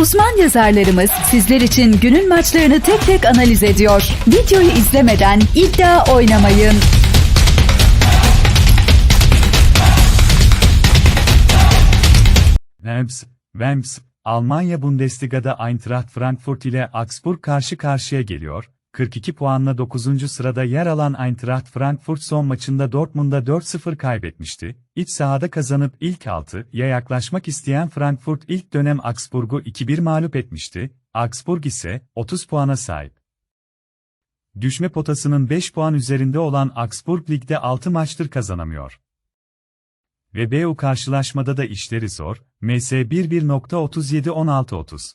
Uzman yazarlarımız sizler için günün maçlarını tek tek analiz ediyor. Videoyu izlemeden iddia oynamayın. Wems, Wems, Almanya Bundesliga'da Eintracht Frankfurt ile Augsburg karşı karşıya geliyor. 42 puanla 9. sırada yer alan Eintracht Frankfurt son maçında Dortmund'a 4-0 kaybetmişti. İç sahada kazanıp ilk 6'ya yaklaşmak isteyen Frankfurt ilk dönem Augsburg'u 2-1 mağlup etmişti. Augsburg ise 30 puana sahip. Düşme potasının 5 puan üzerinde olan Augsburg ligde 6 maçtır kazanamıyor. Ve BU karşılaşmada da işleri zor. MS 11.37-16-30.